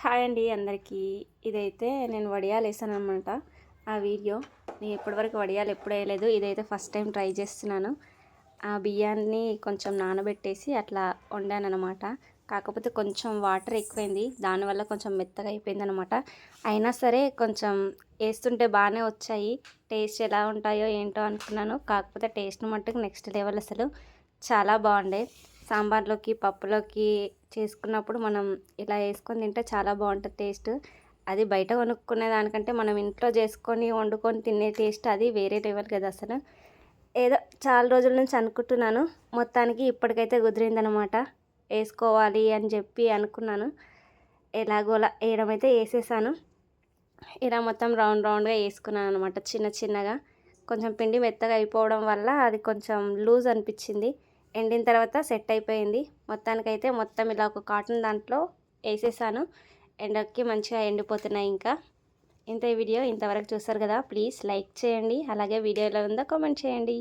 Hi అండి అందరికీ. ఇదైతే నేను వడియాలు వేసాను అనమాట ఆ వీడియో నేను ఇప్పటివరకు వడియాలు ఎప్పుడు వేయలేదు. ఇదైతే ఫస్ట్ టైం ట్రై చేస్తున్నాను. ఆ బియ్యాన్ని కొంచెం నానబెట్టేసి అట్లా వండాను అనమాట కాకపోతే కొంచెం వాటర్ ఎక్కువైంది. దానివల్ల కొంచెం మెత్తగా అయిపోయింది అనమాట అయినా సరే కొంచెం వేస్తుంటే బాగానే వచ్చాయి. టేస్ట్ ఎలా ఉంటాయో ఏంటో అనుకున్నాను. కాకపోతే టేస్ట్ మట్టుకు నెక్స్ట్ లెవెల్ అసలు. చాలా బాగుండే. సాంబార్లోకి పప్పులోకి చేసుకున్నప్పుడు మనం ఇలా వేసుకొని తింటే చాలా బాగుంటుంది టేస్ట్. అది బయట కొనుక్కునే దానికంటే మనం ఇంట్లో చేసుకొని వండుకొని తినే టేస్ట్ అది వేరే లెవెల్ కదా అసలు. ఏదో చాలా రోజుల నుంచి అనుకుంటున్నాను. మొత్తానికి ఇప్పటికైతే కుదిరిందనమాట వేసుకోవాలి అని చెప్పి అనుకున్నాను. ఎలాగోలా వేయడం అయితే వేసేసాను. ఇలా మొత్తం రౌండ్ రౌండ్గా వేసుకున్నాను అనమాట చిన్న చిన్నగా. కొంచెం పిండి మెత్తగా అయిపోవడం వల్ల అది కొంచెం లూజ్ అనిపించింది. ఎండిన తర్వాత సెట్ అయిపోయింది. మొత్తానికైతే మొత్తం ఇలా ఒక కాటన్ దాంట్లో వేసేసాను. ఎండకి మంచిగా ఎండిపోతున్నాయి ఇంకా. ఇంత ఈ వీడియో ఇంతవరకు చూస్తారు కదా ప్లీజ్ లైక్ చేయండి. అలాగే వీడియో ఎలా ఉందో కామెంట్ చేయండి.